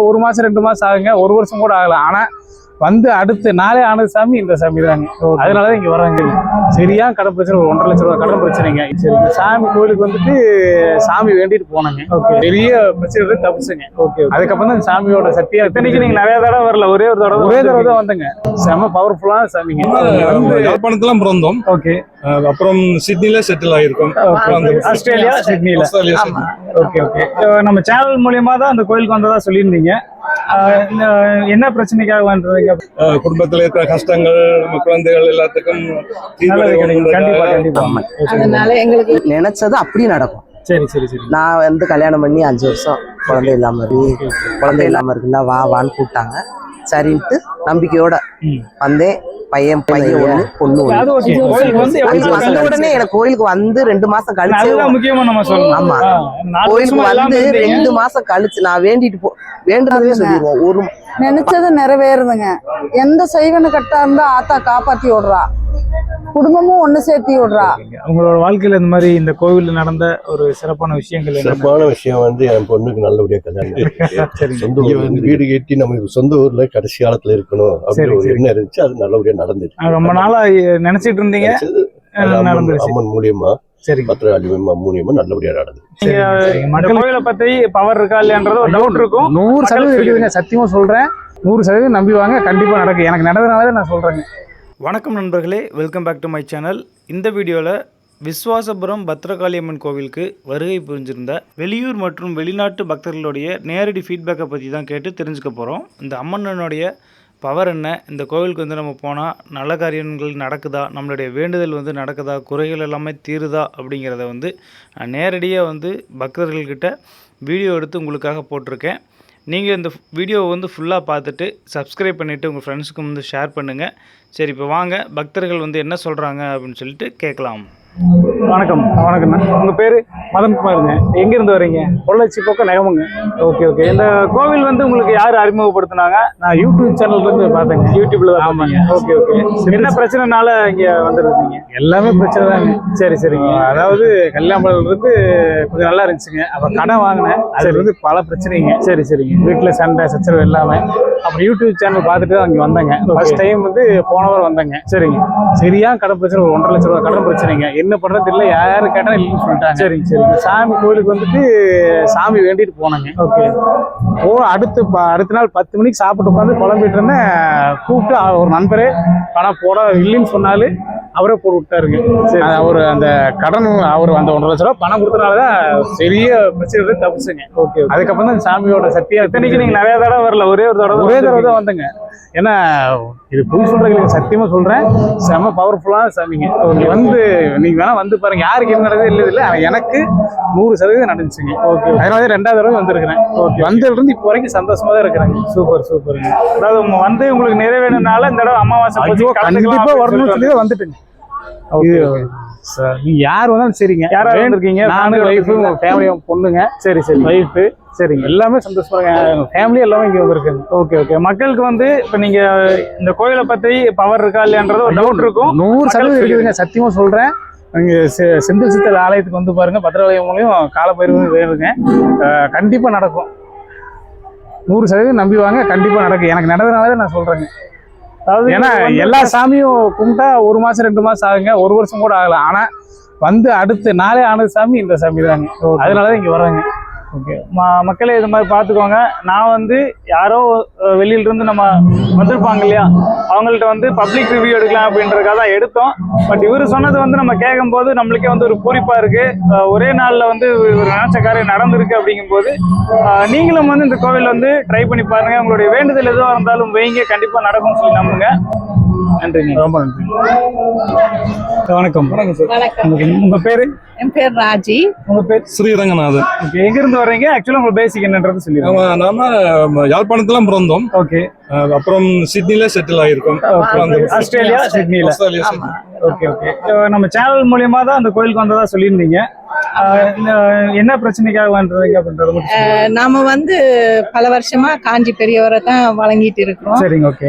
ஒரு மாசம் ரெண்டு மாசம் ஆகுங்க. ஒரு வருஷம் கூட ஆகல. ஆனா வந்து அடுத்து நாளே ஆனது சாமி இந்த சாமி தாங்க அதனாலதான் இங்க வர்றாங்க. சரியா கடன் பிரச்சனை ஒரு ஒன்றரை லட்ச ரூபாய் கடன் பிரச்சனைங்க. சரி. இந்த சாமி கோயிலுக்கு வந்துட்டு சாமி வேண்டிட்டு போனாங்க. பெரிய பிரச்சனை தப்பிச்சுங்க. ஓகே அதுக்கப்புறம் தான் சாமியோட சக்தியா இத்தனைக்கு நீங்க நிறைய தடவை வரல ஒரே ஒரு தடவை ஒரே தடவை தான் வந்தங்க. செம பவர்ஃபுல்லான சாமிங்க. வந்து யாழ்ப்பாணத்துல பிறந்தோம். ஓகே. அப்புறம் சிட்னில செட்டில் ஆயிருக்கோம் ஆஸ்திரேலியா சிட்னில. Okay okay. நம்ம சேனல் மூலியமா தான் அந்த கோயிலுக்கு வந்ததா சொல்லியிருந்தீங்க. என்ன பிரச்சனைக்காக அஹ் குடும்பத்துல இருக்கிற கஷ்டங்கள் நம்ம குழந்தைகள் எல்லாத்துக்கும் அதனால எங்களுக்கு நினைச்சது அப்படி நடக்கும். சரி சரி சரி. நான் வந்து கல்யாணம் பண்ணி அஞ்சு வருஷம் குழந்தை இல்லாம இருக்கு. குழந்தை இல்லாம இருக்குன்னா வா வான்னு கூப்பிட்டாங்க. சரின்ட்டு நம்பிக்கையோட. வந்தேன். பையன் பையன் ஒண்ணு பொண்ணு ஒண்ணு. வந்து உடனே எனக்கு கோயிலுக்கு வந்து ரெண்டு மாசம் கழிச்சு அதுதான் முக்கியமா நம்ம சொல்லணும். ஆமா. கோயிலுக்கு வந்து. ரெண்டு மாசம் கழிச்சு நான் வேண்டிட்டு போ வேண்டுறதே சொல்லிடுவோம். ஒரு நினைச்சது நிறைவேறுதுங்க. எந்த செய்வனு கட்டா இருந்தா ஆத்தா காப்பாத்தி விடுறா. குடும்பமும் ஒண்ணு சேர்த்தி விடுறா. உங்களோட வாழ்க்கையில இந்த மாதிரி இந்த கோவில்ல நடந்த ஒரு சிறப்பான விஷயங்கள் என்ன சிறப்பான விஷயம் வந்து என் பொண்ணுக்கு நல்லபடியா கல்யாணம். சொந்த வீடு கட்டி நம்ம சொந்த ஊர்ல கடைசி காலத்துல இருக்கணும் அப்படி சரி, ஒரு. எண்ணம் இருந்துச்சு. அது நல்லபடியா நடந்துச்சு ரொம்ப நாளா நினைச்சிட்டு இருந்தீங்க? அம்மன் நடந்துருச்சு. அம்மன் மூலியமா மூலியமா நல்லபடியா நடந்தது. பத்தி பவர் இருக்கா இல்லையான்றது ஒரு டவுட் இருக்கும். நூறு சதவீதம். இருக்குதுங்க. சத்தியமா சொல்றேன். நூறு சதவீதம் நம்பி வாங்க. கண்டிப்பா நடக்கும். எனக்கு நடந்ததுனால நான் சொல்றேங்க. வணக்கம் நண்பர்களே welcome back to my channel இந்த வீடியோவில் விஸ்வாசபுரம் பத்ரகாளியம்மன் கோவிலுக்கு வருகை புரிஞ்சிருந்த வெளியூர் மற்றும் வெளிநாட்டு பக்தர்களுடைய நேரடி ஃபீட்பேக்கை பற்றி தான் கேட்டு தெரிஞ்சுக்க போகிறோம் இந்த அம்மன்னனுடைய பவர் என்ன? இந்த கோவிலுக்கு வந்து நம்ம போனால் நல்ல காரியங்கள் நடக்குதா? நம்மளுடைய வேண்டுதல் வந்து நடக்குதா? குறைகள் எல்லாமே தீருதா? அப்படிங்கிறத வந்து நான் நேரடியாக வந்து பக்தர்கள்கிட்ட வீடியோ எடுத்து உங்களுக்காக போட்டிருக்கேன். நீங்கள் இந்த வீடியோவை வந்து ஃபுல்லாக பார்த்துட்டு சப்ஸ்கிரைப் பண்ணிவிட்டு உங்கள் ஃப்ரெண்ட்ஸுக்கும் வந்து ஷேர் பண்ணுங்கள் சரி இப்போ வாங்க. பக்தர்கள் வந்து என்ன சொல்கிறாங்க அப்படின்னு சொல்லிட்டு கேட்கலாம். வணக்கம். வணக்கம்ண்ணா உங்க பேரு? மதன் குமாருங்க. எங்க இருந்து வரீங்க பொள்ளாச்சி பக்கம் நகமுங்க. Okay okay. இந்த கோவில் வந்து உங்களுக்கு யார் அறிமுகப்படுத்தினாங்க? நான் யூடியூப் சேனல்ல இருந்து பார்த்தேங்க. யூடியூப்ல தான் ஆமாங்க. Okay okay. என்ன பிரச்சனைனால இங்க வந்திருந்தீங்க எல்லாமே பிரச்சனை தாங்க. சரி சரிங்க. அதாவது கல்யாணம் இருந்து கொஞ்சம் நல்லா இருந்துச்சுங்க. அப்புறம் கடன் வாங்கினேன். அதுல இருந்து பல பிரச்சனைங்க. சரி சரிங்க. வீட்டுல சண்டை சச்சரவு எல்லாமே. அப்புறம் யூடியூப் சேனல் பார்த்துட்டு தான் அங்க வந்தேங்க. ஃபர்ஸ்ட் டைம் வந்து போன வாரம் வந்தேங்க. சரிங்க. சரியா கடன் பிரச்சனை ஒரு ஒன்றரை லட்ச ரூபாய் கடன் பிரச்சனைங்க. என்ன பண்றது தெரியல. யாரு கேட்டா இல்லைன்னு சொல்லிட்டாங்க. சரிங்க சரி. சாமி கோயிலுக்கு வந்துட்டு சாமி வேண்டிட்டு போனாங்க. ஓகே. போ அடுத்து அடுத்த நாள் பத்து மணிக்கு சாப்பிட்டு உட்காந்து குழம்பிட்டு இருந்தேன். கூப்பிட்டு ஒரு நண்பரே பணம் போட இல்லைன்னு சொன்னாலும் அவரே போட்டு விட்டாருங்க. சரி. அவர் அந்த கடன் அவர் அந்த ஒன்றரை லட்ச ரூபா பணம் கொடுத்தனாலதான் பெரிய பிரச்சனை தப்பிச்சுங்க. ஓகே அதுக்கப்புறம் தான் சாமியோட சக்தியா இத்தனைக்கு நீங்க நிறைய தடவை வரல. ஒரே ஒரு தடவை ஒரே தடவை தான் வந்தேங்க. ஏன்னா இது பொய் சொல்றதுக்கு சத்தியமா சொல்றேன். செம பவர்ஃபுல்லான சாமிங்க. நீங்க வந்து நீங்க வேணா வந்து பாருங்க யாருக்கு என்ன நடக்குது இல்லை இல்லை ஆனா எனக்கு நூறு சதவீதம் நடந்துச்சுங்க. ஓகே. அதனால ரெண்டாவது தடவை வந்திருக்கிறேன். வந்ததுல இருந்து இப்போ வரைக்கும் சந்தோஷமா தான் இருக்கிறேங்க. சூப்பர் சூப்பர் அதாவது வந்து உங்களுக்கு நிறைவேணும்னால இந்த தடவை அமாவாசை கண்டிப்பா வரணும்னு சொல்லி தான் வந்துட்டுங்க. Okay, okay. சார் நீங்க யார் வந்தாலும் சரிங்க. யாரா வேணும். வந்திருக்கீங்க? நானு family ஒய்ஃபு வந்திருக்கீங்களா? ஃபேமிலி பொண்ணுங்க. சரி சரி. ஒய்ஃபு சரிங்க. எல்லாமே சந்தோஷமா ஃபேமிலி எல்லாமே இங்க வந்திருக்காங்க ஓகே ஓகே மக்களுக்கு வந்து இப்ப நீங்க இந்த கோயிலை பத்தி பவர் இருக்கா இல்லையான்றது ஒரு டவுட் இருக்கும். நூறு சதவீதம். இருக்குதுங்க. சத்தியமா சொல்றேன். நீங்க செ- செந்தில் சித்தர் ஆலயத்துக்கு வந்து பாருங்க பத்திராலயம் மூலியம் காலப்பயிர்வு வேணுங்க. அஹ் கண்டிப்பா நடக்கும். நூறு சதவீதம் நம்பி வாங்க கண்டிப்பா நடக்கும். எனக்கு நடந்ததுனால தான் நான் சொல்றேங்க. அதாவது ஏன்னா எல்லா சாமியும் கும்பிட்டா ஒரு மாசம் ரெண்டு மாசம் ஆகுங்க. ஒரு வருஷம் கூட ஆகல. ஆனா வந்து அடுத்து நாளே ஆனது சாமி இந்த சாமி தாங்க. அதனாலதான் இங்க வர்றாங்க. ஓகே ம- மக்களே இது மாதிரி பார்த்துக்கோங்க. நான் வந்து யாரோ அஹ், வெளியில இருந்து நம்ம வந்திருப்பாங்க இல்லையா? அவங்கள்ட்ட வந்து பப்ளிக் ரிவ்யூ எடுக்கலாம் அப்படின்றதுக்காக தான் எடுத்தோம். பட் இவர் சொன்னது வந்து நம்ம கேட்கும்போது நம்மளுக்கே வந்து ஒரு பூரிப்பா இருக்கு. ஒரே நாள்ல வந்து ஒரு நினைச்ச காரியம் நடந்திருக்கு அப்படிங்கும்போது நீங்களும் வந்து இந்த கோவில் வந்து ட்ரை பண்ணி பாருங்க. உங்களுடைய வேண்டுதல் எதுவாக இருந்தாலும் வைங்க. கண்டிப்பா நடக்கும்னு சொல்லி நம்புங்க. நன்றிங்க. ரொம்ப நன்றி வணக்கம். வணக்கம் சார் உங்க பேரு? என் பேர் ராஜி. உங்க பேர்? ஸ்ரீரங்கநாதன். ஓகே எங்க இருந்து வர்றீங்க? ஆக்சுவலா உங்க பேசிக் என்னன்றது சொல்லிடுங்க. நாம நாம யாழ்ப்பாணத்துல பிறந்தோம். ஓகே அப்புறம் சிட்னில செட்டில் ஆயிருக்கோம். ஆஸ்திரேலியா சிட்னில. ஓகே ஓகே நம்ம சேனல் மூலியமா தான் அந்த கோயிலுக்கு வந்ததா சொல்லியிருந்தீங்க. என்ன பிரச்சனைக்காக வாழ்றீங்க அப்படின்றது. நாம வந்து பல வருஷமா காஞ்சி பெரியவரை தான் வழங்கிட்டு இருக்கிறோம். சரிங்க ஓகே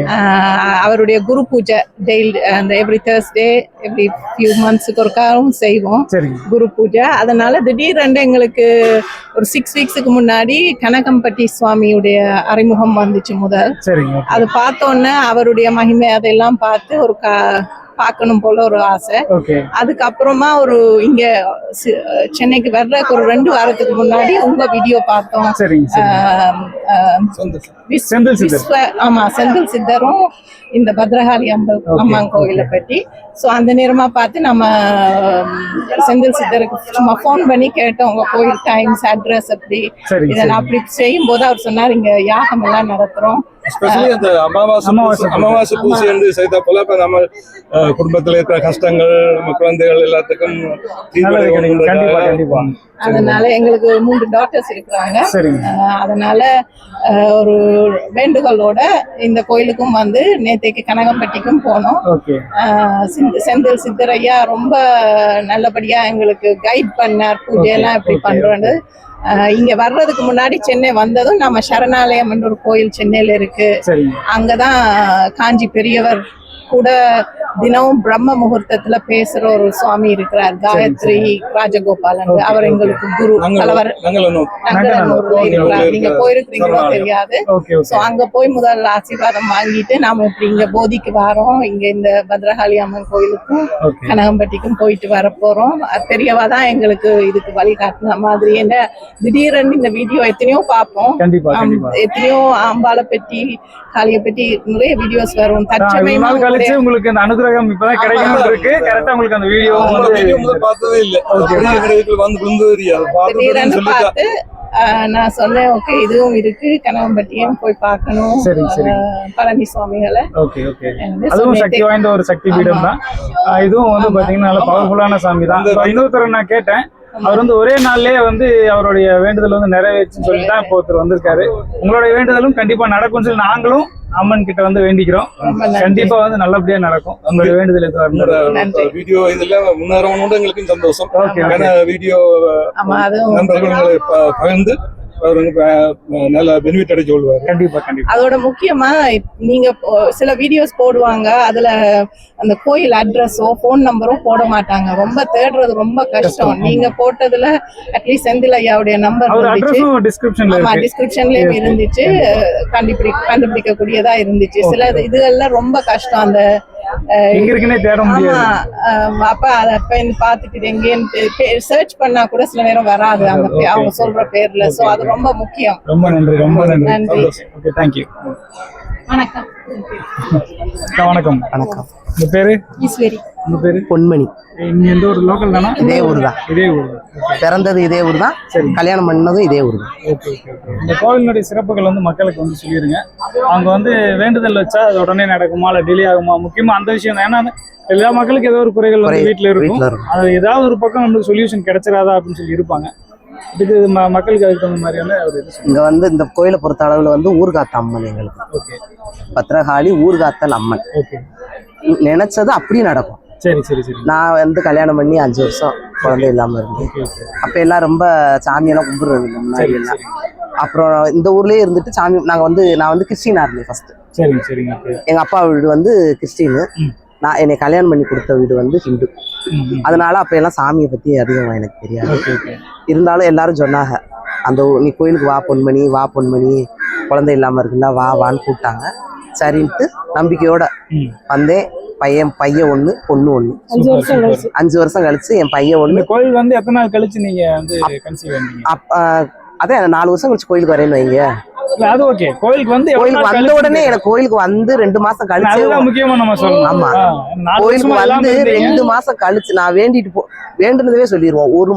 அவருடைய குரு பூஜை டெய்லி அந்த எவ்ரி தேர்ஸ்டே எவ்ரி ஃபியூ மந்த்ஸுக்கு ஒருக்காவும் செய்வோம். குரு பூஜை. அதனால திடீரென்று எங்களுக்கு ஒரு சிக்ஸ் வீக்ஸுக்கு முன்னாடி கனகம்பட்டி சுவாமியுடைய அறிமுகம் வந்துச்சு முதல். சரிங்க. அது பார்த்தோன்னே அவருடைய மகிமை அதெல்லாம் பார்த்து ஒரு கா பார்க்கணும் போல ஒரு ஆசை. அதுக்கப்புறமா ஒரு இங்க சி- சென்னைக்கு வர்றதுக்கு ஒரு ரெண்டு வாரத்துக்கு முன்னாடி உங்க வீடியோ பார்த்தோம். சரிங்க சரி. ஆம், செந்தில் சித்தரும் இந்த பத்ரகாளி அம்பல் அம்மன் கோயிலை பற்றி. ஸோ அந்த நேரமா பார்த்து நம்ம செந்தில் சித்தருக்கு சும்மா ஃபோன் பண்ணி கேட்டோம். உங்க கோயில் டைம்ஸ் அட்ரஸ் அப்படி சரிங்க இதை நான் அப்படி செய்யும் போது அவர் சொன்னார் இங்க யாகம் எல்லாம் நடத்துறோம். ஸ்பெஷலி அந்த அமாவாசை அமாவாசை பூசை- என்று செய்த போல இப்ப நம்ம குடும்பத்துல இருக்கிற கஷ்டங்கள் நம்ம குழந்தைகள் எல்லாத்துக்கும் தீர்வு அதனால எங்களுக்கு மூன்று டாட்டர்ஸ் இருக்கிறாங்க. அதனால ஆஹ் ஒரு வேண்டுகோளோட இந்த கோயிலுக்கும் வந்து நேத்தைக்கு கனகம்பட்டிக்கும் போனோம். ஓகே. ஆஹ் சிந்த- செந்தில் சித்தரையா ரொம்ப நல்லபடியா எங்களுக்கு கைட் பண்ணார். பூஜையெல்லாம் எப்படி பண்றோன்னு. இங்க வர்றதுக்கு முன்னாடி சென்னை வந்ததும் நம்ம சரணாலயம் ஒரு கோயில் சென்னையில இருக்கு. அங்கதான் காஞ்சி பெரியவர் கூட தினமும் பிரம்ம முகூர்த்தத்துல பேசுற ஒரு சுவாமி இருக்கிறார். காயத்ரி ராஜகோபாலன் அவர் எங்களுக்கு குரு இருக்கிறார். நீங்க போயிருக்கிறீங்களோ தெரியாது. சோ அங்க போய் முதல் ஆசீர்வாதம் வாங்கிட்டு நாம இப்படி இங்க போதிக்கு வரோம். இங்க இந்த பத்ரகாளி அம்மன் கோயிலுக்கும் கனகம்பட்டிக்கும் போயிட்டு வர போறோம். பெரியவா தான் எங்களுக்கு இதுக்கு வழிகாட்டின மாதிரி. என்ன திடீரென்னு இந்த வீடியோ எத்தனையோ பார்ப்போம். எத்தனையோ அம்பாளை பற்றி காளியை பற்றி நிறைய வீடியோஸ் வரும். தற்சமயமா கழிச்சு உங்களுக்கு இந்த அனுகிரகம் இப்பதான் கிடைக்கும் இருக்கு. கரெக்டா உங்களுக்கு அந்த வீடியோ வந்து பார்த்ததே இல்லை. வந்து விழுந்து தெரியாது நான் சொன்னேன் ஓகே இதுவும் இருக்கு. கனகம்பட்டியும் போய் பார்க்கணும். சரி, சரி. பழனி சுவாமிகளை. ஓகே ஓகே அதுவும். சக்தி வாய்ந்த ஒரு சக்தி பீடம் தான். இதுவும் வந்து பாத்தீங்கன்னா நல்ல பவர்ஃபுல்லான சாமி தான். இன்னொருத்தர் நான் கேட்டேன். அவர் வந்து ஒரே நாள்லயே வந்து அவருடைய வேண்டுதல் வந்து நிறைவேச்சுன்னு சொல்லிட்டு தான் இப்போ ஒருத்தர் வந்திருக்காரு உங்களுடைய வேண்டுதலும் கண்டிப்பா நடக்கும்னு சொல்லி நாங்களும் அம்மன் கிட்ட வந்து வேண்டிக்கிறோம். கண்டிப்பா வந்து நல்லபடியா நடக்கும் உங்களுடைய வேண்டுதல். நன்றி. வீடியோ இதுல முன்னேறவனோட எங்களுக்கும் சந்தோஷம் வீடியோ நண்பர்கள் பகிர்ந்து அவர் வந்து ப- நல்ல பெனிஃபிட் அடைச்சு கொள்வார். கண்டிப்பா கண்டிப்பா. அதோட முக்கியமா நீங்க சில வீடியோஸ் போடுவாங்க. அதுல அந்த கோயில் அட்ரஸோ ஃபோன் நம்பரும் போட மாட்டாங்க. ரொம்ப தேடுறது ரொம்ப கஷ்டம். நீங்க போட்டதுல அட்லீஸ்ட் செந்தில் ஐயாவுடைய நம்பர் ஆமா டிஸ்கிரிப்ஷன்லயும் இருந்துச்சு. கண்டுபிடி கண்டுபிடிக்க கூடியதா இருந்துச்சு. சில இதுகள்லாம் ரொம்ப கஷ்டம். அந்த எங்க இருக்குன்னே தேட முடியாது. அப்ப அத பெண் இது எங்கேன்னு சர்ச் பண்ணா கூட சில நேரம் வராது அந்த அவங்க சொல்ற பேர்ல. சோ அது ரொம்ப முக்கியம். ரொம்ப நன்றி ரொம்ப நன்றி. நன்றி. ஓகே தேங்க்யூ வணக்கம். வணக்கம். வணக்கம். உங்க பேரு? ஈஸ்வரி. உங்க பேரு? பொன்மணி. இங்க எந்த ஒரு லோக்கல் தானா? இதே ஊர் தான் இதே ஊர். தான் பிறந்தது இதே ஊர் தான் சரி. கல்யாணம் பண்ணதும் இதே ஊர் தான் ஓகே இந்த கோவிலினுடைய சிறப்புகள் வந்து மக்களுக்கு வந்து சொல்லிடுங்க அவங்க வந்து வேண்டுதல் வச்சா அது உடனே நடக்குமா இல்லை டிலே ஆகுமா? முக்கியமா அந்த விஷயம் தான். ஏன்னா எல்லா மக்களுக்கும் ஏதோ ஒரு குறைகள் வந்து குறை வீட்டில் இருக்கும். வீட்டில் இருக்கும். அது ஏதாவது ஒரு பக்கம் நம்மளுக்கு சொல்யூஷன் கிடைச்சிடாதா அப்படின்னு சொல்லி இருப்பாங்க. இதுக்கு ம- மக்களுக்கு அதுக்கு தகுந்த மாதிரியான ஒரு இது இங்க வந்து இந்த கோயிலை பொறுத்த அளவுல வந்து ஊர்காத்த அம்மன் எங்களுக்கு. ஓகே. பத்திரகாளி ஊர்காத்தல் அம்மன். ஓகே. நினைச்சது அப்படியே நடக்கும். சரி சரி சரி. நான் வந்து கல்யாணம் பண்ணி அஞ்சு வருஷம் குழந்தை இல்லாம இருந்தேன். Okay okay. அப்ப எல்லாம் ரொம்ப சாமியெல்லாம் கும்பிடுறது இல்லை முன்னாடி சரி எல்லாம். சரி. அப்புறம் இந்த ஊர்லயே இருந்துட்டு சாமி நாங்க வந்து நான் வந்து கிறிஸ்டினா இருந்தேன் ஃபர்ஸ்ட் சரிங்க சரிங்க. ஓகே எங்க அப்பா வீடு வந்து கிறிஸ்டின். ம். நான் என்னை கல்யாணம் பண்ணி கொடுத்த வீடு வந்து ஹிந்து. அதனால அப்ப எல்லாம் சாமியை பத்தி அதிகமா எனக்கு தெரியாது. இருந்தாலும் எல்லாரும் சொன்னாங்க. அந்த நீ கோயிலுக்கு வா பொன்மணி வா பொன்மணி குழந்தை இல்லாம இருக்குல்ல வா வான்னு கூப்பிட்டாங்க. சரின்ட்டு நம்பிக்கையோட வந்தேன். பையன் பையன் ஒண்ணு பொண்ணு ஒண்ணு. அஞ்சு வருஷம் கழிச்சு. அஞ்சு வருஷம் கழிச்சு என் பையன் ஒண்ணு. கோயில் வந்து எத்தனை நாள் கழிச்சு நீங்க வந்து அதான் நாலு வருஷம் கழிச்சு கோயிலுக்கு வரேன்னு வைங்க. அது ஓகே கோயிலுக்கு வந்து கோயிலுக்கு வந்த உடனே எனக்கு கோயிலுக்கு வந்து ரெண்டு மாசம் கழிச்சு அதுதான் முக்கியமா நம்ம சொல்லணும். ஆமா. கோயிலுக்கு வந்து. ரெண்டு மாசம் கழிச்சு நான் வேண்டிட்டு போ வேண்டுனதவே சொல்லிடுவோம் ஒரு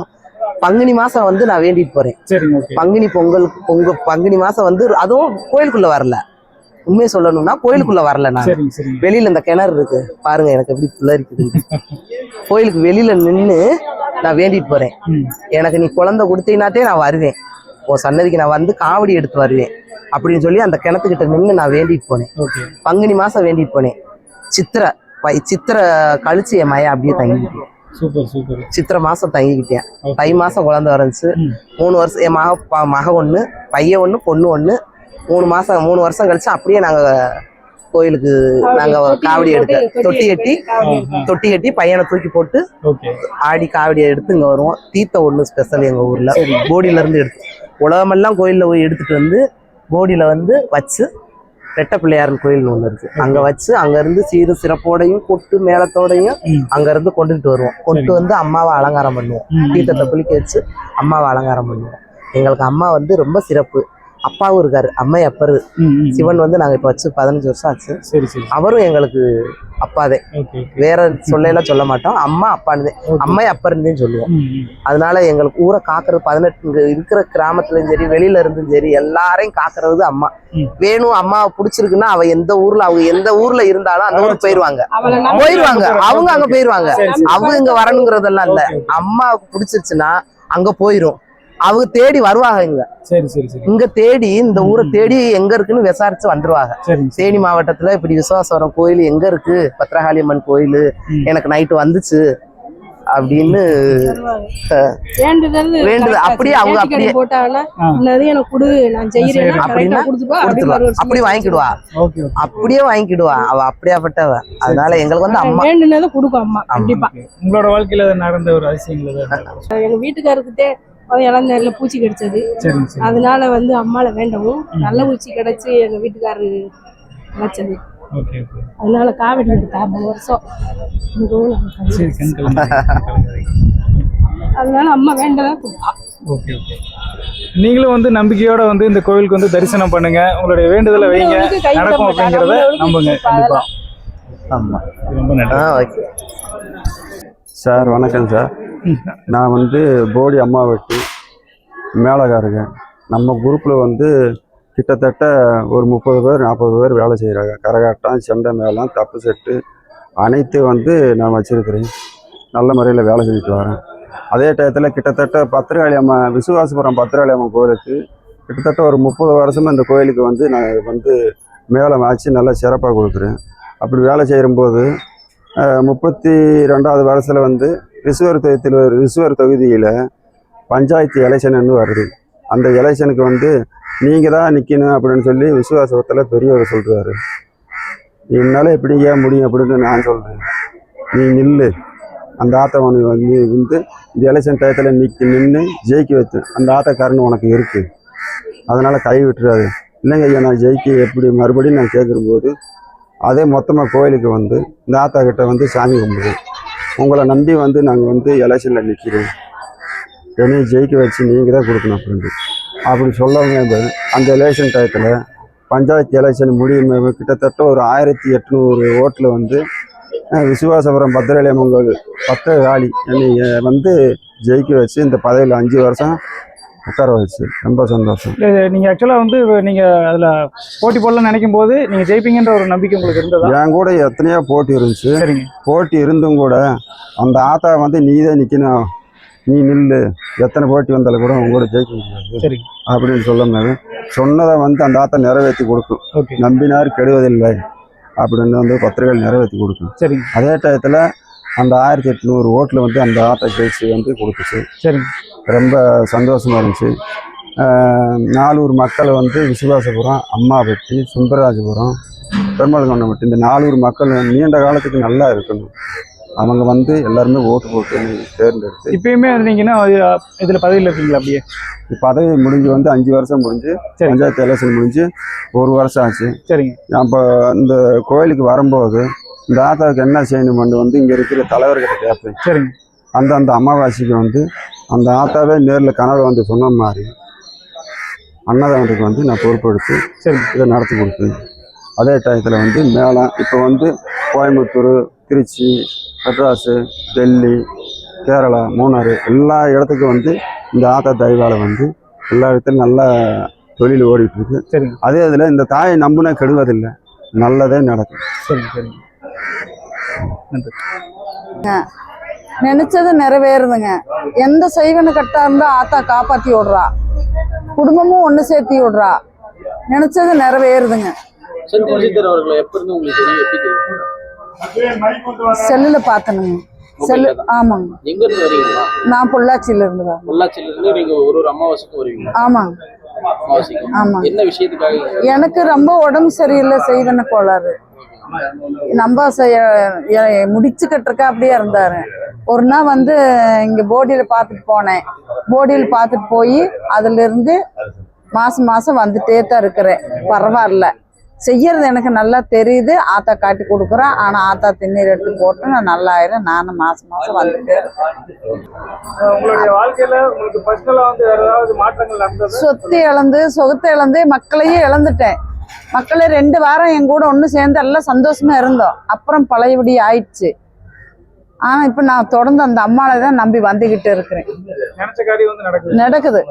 பங்குனி மாசம் வந்து நான் வேண்டிட்டு போறேன். பங்குனி பொங்கல் பொங்க பங்குனி மாசம் வந்து அதுவும் கோயிலுக்குள்ள வரல. உண்மையை சொல்லணும்னா கோயிலுக்குள்ள வரல நான். வெளியில இந்த கிணறு இருக்கு. பாருங்க எனக்கு எப்படி புள்ள இருக்குது. கோயிலுக்கு வெளியில நின்னு நான் வேண்டிட்டு போறேன். எனக்கு நீ குழந்தை கொடுத்தீங்கன்னாத்தே நான் வருவேன். உன் சன்னதிக்கு நான் வந்து காவடி எடுத்து வருவேன் அப்படின்னு சொல்லி அந்த கிணத்துக்கிட்ட நின்று நான் வேண்டிட்டு போனேன். பங்குனி மாசம் வேண்டிட்டு போனேன். சித்திரை வை- சித்திரை கழிச்சு என் மய அப்படியே தங்கிட்டு சூப்பர் சூப்பர். சித்திரை மாசம் தங்கிக்கிட்டேன். தை மாசம் குழந்தை வந்துச்சு ம். மூணு வருஷம் என் மக ப- மக ஒண்ணு பையன் ஒண்ணு பொண்ணு ஒண்ணு. மூணு மாசம் மூணு வருஷம் கழிச்சு அப்படியே நாங்க கோயிலுக்கு நாங்க காவடி எடுக்க தொட்டி கட்டி தொட்டி கட்டி பையனை தூக்கி போட்டு ஓகே. ஆடி காவடியை எடுத்து இங்க வருவோம். தீர்த்தம் ஒண்ணு ஸ்பெஷல் எங்க ஊர்ல. போடியில இருந்து எடுத்து உலகமெல்லாம் கோயில்ல போய் எடுத்துட்டு வந்து போடியில வந்து வச்சு ரெட்ட பிள்ளையாரன் கோயில் ஒண்ணு இருக்கு அங்க வச்சு அங்க இருந்து சீரு சிறப்போடையும் கொட்டு மேளத்தோடையும் ம். அங்க இருந்து கொண்டுட்டு வருவோம் சரி. வந்து அம்மாவை அலங்காரம் பண்ணுவோம். தீர்த்தத்தை குளிக்க வச்சு அம்மாவை அலங்காரம் பண்ணுவோம் எங்களுக்கு அம்மா வந்து ரொம்ப சிறப்பு அப்பாவும் இருக்காரு அம்மை அப்பரு. சிவன் வந்து நாங்க இப்ப வச்சு பதினஞ்சு வருஷம் ஆச்சு. சரி சரி அவரும் எங்களுக்கு அப்பாதே வேற சொல்லையெல்லாம் சொல்ல மாட்டோம். அம்மா அப்பான்னு Okay. அம்மை அப்பருன்னு தான் சொல்லுவோம். அதனால எங்களுக்கு ஊரை காக்குறது பதினெட்டு இருக்கிற கிராமத்துலயும் சரி வெளியில இருந்தும் சரி எல்லாரையும் காக்குறது அம்மா. வேணும் அம்மாவை பிடிச்சிருக்குன்னா அவ எந்த ஊர்ல அவங்க எந்த ஊர்ல இருந்தாலும் அந்த ஊருக்கு போயிருவாங்க. போயிருவாங்க. அவங்க அங்க போயிருவாங்க. அவங்க இங்க வரணுங்கிறதெல்லாம் இல்ல. அம்மாவுக்கு பிடிச்சிருச்சுன்னா அங்க போயிரும். அவங்க தேடி வருவாங்க இங்க. சரி சரி சரி. இங்க தேடி இந்த ஊரை தேடி எங்க இருக்குன்னு விசாரிச்சு வந்துருவாங்க. சரி தேனி மாவட்டத்துல இப்படி விசுவாசவரம் கோயில் எங்க இருக்கு? பத்ரகாளி அம்மன் கோயில். எனக்கு நைட்டு வந்துச்சு அப்படின்னு வேண்டுதல் அப்படியே அவங்க அப்படியே- அப்படி ஓகே அப்படியே வாங்கிக்கிடுவா. அவ அப்படியாப்பட்டவ. அதனால எங்களுக்கு வந்து அம்மா வேண்டுனதை கொடுக்கும் அம்மா கண்டிப்பா. உங்களோட வாழ்க்கையில நடந்த ஒரு அதிசயங்கள்? எங்க வீட்டுக்காரருக்கிட்டே இளநேரில் பூச்சி கிடைச்சது. அதனால வந்து அம்மால வேண்டவும். நல்ல பூச்சி கிடைச்சு எங்க வீட்டுக்காரரு கிடைச்சது. Okay okay. அதனால காவடி எடுத்தா மூணு வருஷம். அதனால அம்மா வேண்டதான் கொடுப்பா ஓகே ஓகே. நீங்களும் வந்து நம்பிக்கையோட வந்து இந்த கோவிலுக்கு வந்து தரிசனம் பண்ணுங்க. உங்களுடைய வேண்டுதலை வைங்க. நடக்கும். அப்படிங்கிறத நம்புங்க. கண்டிப்பா. ஆமா. ரொம்ப நன்றி சார் வணக்கம் சார். நான் வந்து போடி அம்மாவட்டி மேலகாரங்க நம்ம குரூப்பில் வந்து கிட்டத்தட்ட ஒரு முப்பது பேர் நாற்பது பேர் வேலை செய்கிறாங்க கரகாட்டம் செண்டை மேளம் தப்பு செட்டு அனைத்து வந்து நான் வச்சுருக்கிறேன். நல்ல முறையில் வேலை செஞ்சுட்டு வரேன். அதே டயத்தில் கிட்டத்தட்ட பத்திரகாளி அம்மா விசுவாசபுரம் பத்திரகாளி அம்மன் கோயிலுக்கு கிட்டத்தட்ட ஒரு முப்பது வருஷமாக இந்த கோயிலுக்கு வந்து நான் வந்து மேளம் ஆச்சு நல்லா சிறப்பாக கொடுக்குறேன். அப்படி வேலை செய்யும்போது முப்பத்தி ரெண்டாவது வருஷத்தில் வந்து ரிசுவர் தொகுதியில் ரிசுவர் தொகுதியில் பஞ்சாயத்து எலெக்ஷன் வருது. அந்த எலெக்ஷனுக்கு வந்து நீங்கள் தான் நிற்கணும் அப்படின்னு சொல்லி விசுவாசத்தில் பெரியவர் சொல்கிறாரு என்னால் எப்படி ஏன் முடியும் அப்படின்னு நான் சொல்கிறேன் நீ நில்லு. அந்த ஆத்தவனை வந்து வந்து இந்த எலெக்ஷன் டயத்தில் நிற்க நின்று ஜெயிக்க வச்சு அந்த ஆத்தக்காரன் உனக்கு இருக்குது அதனால் கை விட்டுறாது. இல்லைங்க ஐயா நான் ஜெயிக்க எப்படி மறுபடியும் நான் கேட்கும்போது அதே மொத்தமாக கோயிலுக்கு வந்து இந்த ஆத்தா கிட்ட வந்து சாமி கும்பிடுவேன் உங்களை நம்பி வந்து நாங்கள் வந்து எலெக்ஷனில் நிற்கிறோம் என்னையும் ஜெயிக்க வச்சு நீங்கள் தான் கொடுக்கணும் அப்படின்ட்டு அப்படி சொல்லவங்க அந்த எலெக்ஷன் டயத்தில் பஞ்சாயத்து எலெக்ஷன் முடியும் கிட்டத்தட்ட ஒரு ஆயிரத்தி எட்நூறு ஓட்டில் வந்து விசுவாசபுரம் பத்திரலியம்மன் பத்த பத்திர என்னை வந்து ஜெயிக்க வச்சு இந்த பதவியில் அஞ்சு வருஷம் உட்கார வச்சு. ரொம்ப சந்தோஷம். இல்ல, நீங்க ஆக்சுவலா வந்து நீங்க அதுல போட்டி போடலாம் நினைக்கும் போது நீங்க ஜெயிப்பீங்கன்ற ஒரு நம்பிக்கை உங்களுக்கு இருந்ததா? என் கூட எத்தனையோ போட்டி இருந்துச்சு. சரிங்க. போட்டி இருந்தும் கூட அந்த ஆத்தா வந்து நீ தான் நிற்கணும் நீ நில்லு. எத்தனை போட்டி வந்தாலும் கூட உங்க கூட ஜெயிக்க முடியாது. சரிங்க. அப்படின்னு சொல்லும்போது சொன்னதை வந்து அந்த ஆத்தா நிறைவேற்றி கொடுக்கும். நம்பினார் கெடுவதில்லை அப்படின்னு வந்து பத்திரிகைகள் நிறைவேற்றி கொடுக்கும். சரிங்க. அதே டயத்தில் அந்த ஆயிரத்தி எட்நூறு ஓட்டில் வந்து அந்த ஆட்டை ஜெயிச்சு வந்து கொடுத்துச்சு. சரிங்க. ரொம்ப சந்தோஷமா இருந்துச்சு. நாலூர் மக்கள் வந்து விசுவாசபுரம் அம்மாபட்டி சுந்தரராஜபுரம் பெருமாள்கொண்டம்பட்டி இந்த நாலூர் மக்கள் நீண்ட காலத்துக்கு நல்லா இருக்கணும். அவங்க வந்து எல்லாருமே ஓட்டு போட்டு தேர்ந்தெடுத்து இப்பயுமே இருந்தீங்கன்னா இதுல பதவியில இருக்கீங்களா அப்படியே? பதவி முடிஞ்சு வந்து அஞ்சு வருஷம் முடிஞ்சு. பஞ்சாயத்து எலெக்ஷன் முடிஞ்சு ஒரு வருஷம் ஆச்சு. சரிங்க. அப்போ இந்த கோயிலுக்கு வரும்போது இந்த ஆத்தாவுக்கு என்ன செய்யணும்னு வந்து இங்கே இருக்கிற தலைவர்கிட்ட கேட்பேன். சரிங்க. அந்த அந்த அமாவாசைக்கு வந்து அந்த ஆத்தாவே நேரில் கனவுல வந்து சொன்ன மாதிரி அன்னதானத்துக்கு வந்து நான் பொறுப்பெடுத்து சரிங்க இதை நடத்தி கொடுத்தேன். அதே டயத்தில் வந்து மேளம் இப்போ வந்து கோயம்புத்தூர் திருச்சி மெட்ராஸு டெல்லி கேரளா மூணாறு எல்லா இடத்துக்கும் வந்து இந்த ஆத்தா தெய்வால வந்து எல்லா இடத்துலையும் நல்லா தொழில் ஓடிட்டு இருக்கு சரிங்க அதே இதில் இந்த தாயை நம்புனா கெடுவதில்லை. நல்லதே நடக்கும். சரிங்க சரிங்க நன்றி. நினைச்சது நிறைவேறுதுங்க. எந்த செய்வனு கட்டா இருந்தா ஆத்தா காப்பாத்தி விடுறா. குடும்பமும் ஒண்ணு சேர்த்தி விடுறா. நினைச்சது நிறைவேறுதுங்க. செல்லுல பார்த்தனுங்க. செல்லு ஆமாங்க. எங்க இருந்து வரீங்களா நான் பொள்ளாச்சியில இருந்து பொள்ளாச்சியில இருந்து நீங்க ஒரு ஒரு அமாவாசைக்கு வருவீங்க ஆமாங்க. விஷயத்துக்காக எனக்கு ரொம்ப உடம்பு சரியில்லை செய்வன கோளாறு. நம்ம முடிச்சு கட்டுறக்க அப்படியே இருந்தாரு. ஒரு நாள் வந்து இங்க போடியில பார்த்துட்டு போனேன். போடியில் பார்த்துட்டு போய் அதுல இருந்து மாசம் மாசம் வந்துட்டே தான் இருக்கிறேன். பரவாயில்ல. செய்யறது எனக்கு நல்லா தெரியுது. ஆத்தா காட்டி கொடுக்குறேன். ஆனா ஆத்தா திண்ணீர் எடுத்து போட்டு நான் நல்லா ஆயிரும் நானும் மாசம் மாசம் வந்துட்டே இருக்கேன். உங்களுடைய வாழ்க்கையில உங்களுக்கு பர்சனலா வந்து வேற ஏதாவது மாற்றங்கள் நடந்தது? சொத்து இழந்து சொகத்தை இழந்து மக்களையும் இழந்துட்டேன். மக்களே ரெண்டு வாரம் என் கூட ஒன்று சேர்ந்து எல்லாம் சந்தோஷமா இருந்தோம். அப்புறம் பழையபடி ஆயிடுச்சு. ஆனா இப்ப நான் தொடர்ந்து அந்த அம்மாவை தான் நம்பி வந்துகிட்டு இருக்கிறேன். நடக்குது. நடக்குது.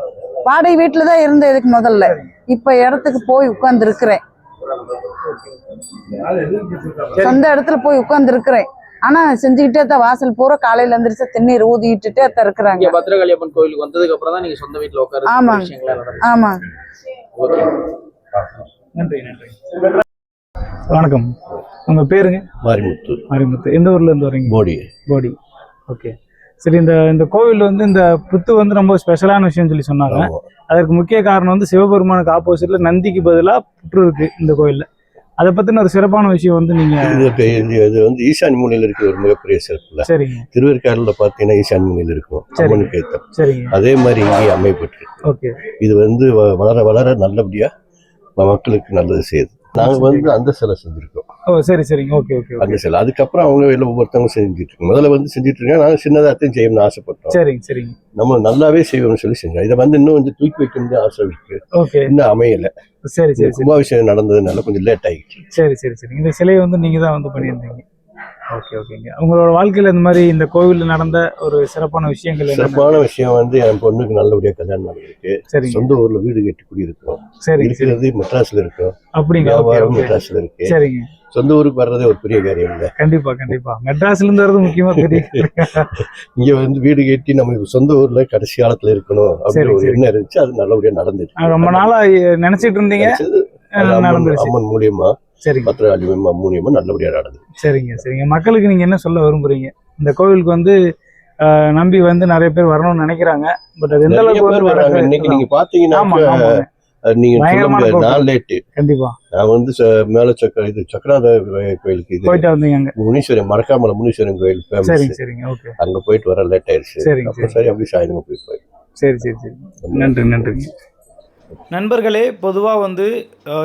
வாடகை வீட்டுல தான் இருந்தேன் இதுக்கு முதல்ல. இப்ப இடத்துக்கு போய் உட்கார்ந்து இருக்கிறேன் சொந்த இடத்துல போய் உட்கார்ந்து இருக்கிறேன் ஆனா செஞ்சுக்கிட்டே தான் வாசல் பூரா காலையில எந்திரிச்சு தண்ணீர் ஊதிக்கிட்டுட்டே தான் இருக்கிறாங்க. பத்ரகாளியம்மன் கோயிலுக்கு வந்ததுக்கு அப்புறம் தான் நீங்க சொந்த வீட்டுல உட்கார ஆமா. ஓகே. நன்றி நன்றி. வணக்கம். உங்க பேருங்க? மாரிமுத்து. மாரிமுத்து. எந்த ஊர்ல இருந்து வரீங்க? போடி. போடி. ஓகே. சரி இந்த இந்த கோவில் வந்து இந்த புத்து வந்து ரொம்ப ஸ்பெஷலான விஷயம்னு சொல்லி சொன்னாங்க. அதற்கு முக்கிய காரணம் வந்து சிவபெருமானுக்கு ஆப்போசிட்ல நந்திக்கு பதிலா புற்று இருக்கு இந்த கோயில்ல அதை பத்தின ஒரு சிறப்பான விஷயம் வந்து நீங்க இது வந்து ஈசான் மூலையில் இருக்க ஒரு மிகப்பெரிய சிறப்புல. சரிங்க. திருவேற்காடுல பார்த்தீங்கன்னா ஈசான் மூலையில் இருக்கும். சரி. அம்மனுக்கு ஏத்தம் சரிங்க. அதே மாதிரி இங்கே அமைப்பட்டிருக்கு ஓகே. இது வந்து வளர வளர நல்லபடியா மக்களுக்கு நல்லது செய்யுது. நாங்க வந்து அந்த சிலை செஞ்சிருக்கோம். ஓ சரி சரிங்க. ஓகே ஓகே அந்த சிலை. அதுக்கப்புறம் அவங்க எல்லாம் ஒவ்வொருத்தவங்க செஞ்சுட்டு இருக்காங்க முதல்ல வந்து செஞ்சுட்டு இருக்காங்க நாங்க சின்னதாத்தையும் செய்யணும்னு ஆசைப்பட்டோம். சரிங்க சரிங்க. நம்ம நல்லாவே செய்வோம்னு சொல்லி செஞ்சோம். இதை வந்து இன்னும் கொஞ்சம் தூக்கி வைக்கணும்னு ஆசை இருக்கு. ஓகே. இன்னும் அமையல. சரி சரி கும்பாபிஷேகம் நடந்ததுனால கொஞ்சம் லேட் ஆகிடுச்சு சரி சரி சரி. இந்த சிலையை வந்து நீங்க தான் வந்து பண்ணியிருந்தீங்க. ஓகே ஓகேங்க உங்களோட வாழ்க்கையில இந்த மாதிரி இந்த கோவில்ல நடந்த ஒரு சிறப்பான விஷயங்கள்? சிறப்பான விஷயம் வந்து என் பொண்ணுக்கு நல்லபடியா கல்யாணம் நடந்திருக்கு சரிங்க. சொந்த ஊர்ல வீடு கட்டி குடியிருக்கோம். சரி இருக்கிறது மெட்ராஸ்ல இருக்கோம். அப்படிங்க மெட்ராஸ்ல இருக்கு. சரிங்க. சொந்த ஊருக்கு வர்றதே ஒரு பெரிய காரியம் இல்ல. கண்டிப்பா கண்டிப்பா. மெட்ராஸ்ல இருந்து வர்றது முக்கியமா தெரியும் இங்க வந்து வீடு கட்டி நம்ம சொந்த ஊர்ல கடைசி காலத்துல இருக்கணும் சரி, அப்படின்னு ஒரு சரி. எண்ணம் இருந்துச்சு. அது நல்லபடியா நடந்துச்சு ரொம்ப நாளா நினைச்சிட்டு இருந்தீங்க? நடந்துருச்சு. அம்மன் மூலியமா. சரிங்க. பத்திரகாளி அம்மா மூலியமா நல்லபடியா நடந்தது சரிங்க சரிங்க. மக்களுக்கு நீங்க என்ன சொல்ல விரும்புறீங்க? இந்த கோவிலுக்கு வந்து நம்பி வந்து நிறைய பேர் வரணும்னு நினைக்கிறாங்க. பட் அது எந்த அளவுக்கு பேர் நடக்குது? இன்னைக்கு நீங்க பாத்தீங்கன்னா நீங்க சொல்ல முடியாது. நான் லேட்டு. கண்டிப்பா. நான் வந்து மேல சக்கர இது சக்கராத கோயிலுக்கு இது போயிட்டு வந்தீங்க முனீஸ்வரன் மறக்காமல முனீஸ்வரன் கோயில் ஃபேமஸ் சரிங்க ஓகே அங்க போயிட்டு வர லேட் ஆயிருச்சு சரி அப்படி சாயந்தரம் போய் போய் சரி சரி சரி. நன்றி நன்றிங்க. நண்பர்களே பொதுவாக வந்து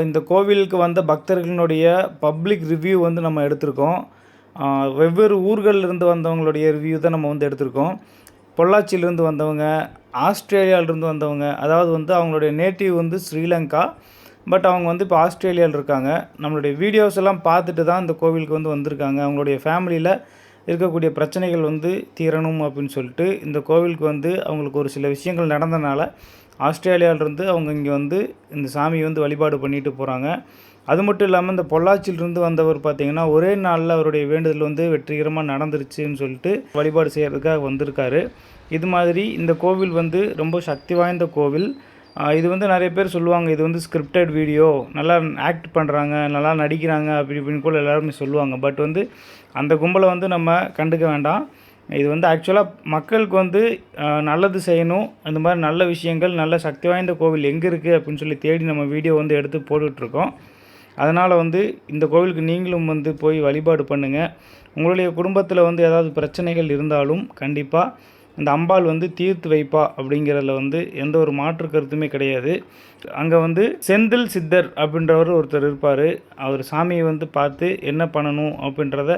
இந்த கோவிலுக்கு வந்த பக்தர்களினுடைய பப்ளிக் ரிவ்யூ வந்து நம்ம எடுத்திருக்கோம். வெவ்வேறு ஊர்களில் இருந்து வந்தவங்களுடைய ரிவ்யூ தான் நம்ம வந்து எடுத்திருக்கோம். பொள்ளாச்சியிலேருந்து வந்தவங்க ஆஸ்திரேலியாவிலேருந்து வந்தவங்க அதாவது வந்து அவங்களுடைய நேட்டிவ் வந்து ஸ்ரீலங்கா. பட் அவங்க வந்து இப்போ ஆஸ்திரேலியாவில் இருக்காங்க. நம்மளுடைய வீடியோஸ் எல்லாம் பார்த்துட்டு தான் இந்த கோவிலுக்கு வந்து வந்திருக்காங்க. அவங்களுடைய ஃபேமிலியில் இருக்கக்கூடிய பிரச்சனைகள் வந்து தீரணும் அப்படின்னு சொல்லிட்டு இந்த கோவிலுக்கு வந்து அவங்களுக்கு ஒரு சில விஷயங்கள் நடந்தனால ஆஸ்திரேலியாவிலேருந்து அவங்க இங்கே வந்து இந்த சாமியை வந்து வழிபாடு பண்ணிட்டு போகிறாங்க அது மட்டும் இல்லாமல் இந்த பொள்ளாச்சியிலிருந்து வந்தவர் பார்த்திங்கன்னா ஒரே நாளில் அவருடைய வேண்டுதல் வந்து வெற்றிகரமாக நடந்துருச்சுன்னு சொல்லிட்டு வழிபாடு செய்கிறதுக்காக வந்திருக்காரு. இது மாதிரி இந்த கோவில் வந்து ரொம்ப சக்தி வாய்ந்த கோவில். இது வந்து நிறைய பேர் சொல்லுவாங்க இது வந்து ஸ்கிரிப்டட் வீடியோ நல்லா ஆக்ட் பண்ணுறாங்க நல்லா நடிக்கிறாங்க அப்படி இப்படின்னு கூட எல்லாருமே சொல்லுவாங்க. பட் வந்து அந்த கும்பலை வந்து நம்ம கண்டுக்க வேண்டாம். இது வந்து ஆக்சுவலாக மக்களுக்கு வந்து நல்லது செய்யணும். இந்த மாதிரி நல்ல விஷயங்கள் நல்ல சக்தி வாய்ந்த கோவில் எங்கே இருக்குது அப்படின்னு சொல்லி தேடி நம்ம வீடியோ வந்து எடுத்து போட்டுட்ருக்கோம். அதனால் வந்து இந்த கோவிலுக்கு நீங்களும் வந்து போய் வழிபாடு பண்ணுங்கள் உங்களுடைய குடும்பத்தில் வந்து ஏதாவது பிரச்சனைகள் இருந்தாலும் கண்டிப்பாக இந்த அம்பாள் வந்து தீர்த்து வைப்பா அப்படிங்கிறதுல வந்து எந்த ஒரு மாற்று கருத்துமே கிடையாது. அங்கே வந்து செந்தில் சித்தர் அப்படின்றவர் ஒருத்தர் இருப்பார். அவர் சாமியை வந்து பார்த்து என்ன பண்ணணும் அப்படின்றத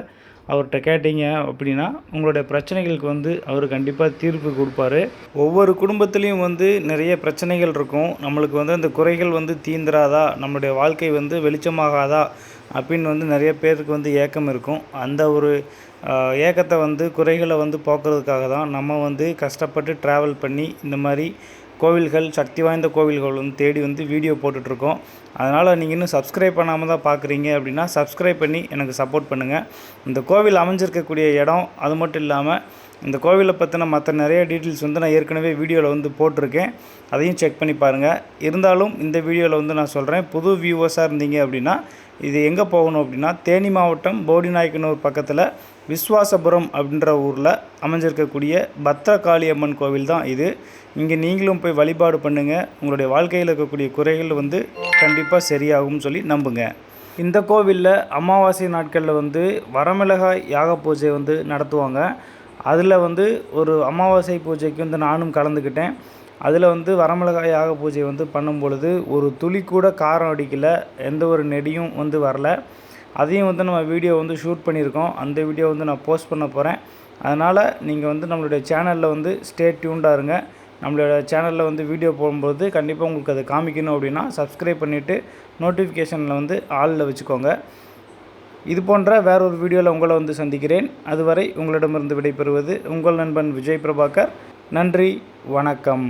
அவர்கிட்ட கேட்டீங்க அப்படின்னா உங்களுடைய பிரச்சனைகளுக்கு வந்து அவர் கண்டிப்பாக தீர்ப்பு கொடுப்பாரு. ஒவ்வொரு குடும்பத்துலேயும் வந்து நிறைய பிரச்சனைகள் இருக்கும். நம்மளுக்கு வந்து அந்த குறைகள் வந்து தீந்துராதா? நம்மளுடைய வாழ்க்கை வந்து வெளிச்சமாகாதா? அப்படின்னு வந்து நிறைய பேருக்கு வந்து ஏக்கம் இருக்கும். அந்த ஒரு ஏக்கத்தை வந்து குறைகளை வந்து போக்குறதுக்காக தான் நம்ம வந்து கஷ்டப்பட்டு ட்ராவல் பண்ணி இந்த மாதிரி கோவில்கள் சக்தி வாய்ந்த கோவில்கள் வந்து தேடி வந்து வீடியோ போட்டுட்ருக்கோம். அதனால் நீங்கள் இன்னும் சப்ஸ்கிரைப் பண்ணாமல் தான் பார்க்குறீங்க அப்படின்னா சப்ஸ்கிரைப் பண்ணி எனக்கு சப்போர்ட் பண்ணுங்கள் இந்த கோவில் அமைஞ்சிருக்கக்கூடிய இடம் அது மட்டும் இல்லாமல் இந்த கோவிலை பற்றின மற்ற நிறைய டீட்டெயில்ஸ் வந்து நான் ஏற்கனவே வீடியோவில் வந்து போட்டிருக்கேன். அதையும் செக் பண்ணி பாருங்கள் இருந்தாலும் இந்த வீடியோவில் வந்து நான் சொல்கிறேன் புது வியூவர்ஸாக இருந்தீங்க அப்படின்னா இது எங்கே போகணும் அப்படின்னா தேனி மாவட்டம் போடிநாயக்கனூர் பக்கத்தில் விஸ்வாசபுரம் அப்படின்ற ஊரில் அமைஞ்சிருக்கக்கூடிய பத்ரகாளி அம்மன் கோவில் தான் இது. இங்கே நீங்களும் போய் வழிபாடு பண்ணுங்கள் உங்களுடைய வாழ்க்கையில் இருக்கக்கூடிய குறைகள் வந்து கண்டிப்பாக சரியாகும்னு சொல்லி நம்புங்க. இந்த கோவிலில் அமாவாசை நாட்களில் வந்து வரமிளகாய் யாக பூஜை வந்து நடத்துவாங்க. அதில் வந்து ஒரு அமாவாசை பூஜைக்கு வந்து நானும் கலந்துக்கிட்டேன். அதில் வந்து வரமிளகாய் யாக பூஜை வந்து பண்ணும் பொழுது ஒரு துளி கூட காரம் அடிக்கல. எந்த ஒரு நெடியும் வந்து வரல. அதையும் வந்து நம்ம வீடியோ வந்து ஷூட் பண்ணியிருக்கோம். அந்த வீடியோ வந்து நான் போஸ்ட் பண்ண போகிறேன் அதனால் நீங்கள் வந்து நம்மளுடைய சேனலில் வந்து ஸ்டே டியூண்டாக இருங்க. நம்மளோட சேனலில் வந்து வீடியோ போடும்போது கண்டிப்பாக உங்களுக்கு அதை காமிக்கணும் அப்படின்னா சப்ஸ்கிரைப் பண்ணிவிட்டு நோட்டிஃபிகேஷனில் வந்து ஆளில் வச்சுக்கோங்க. இது போன்ற வேறொரு வீடியோவில் உங்களை வந்து சந்திக்கிறேன். அதுவரை உங்களிடமிருந்து விடைபெறுவது உங்கள் நண்பன் விஜய் பிரபாகர். நன்றி வணக்கம்.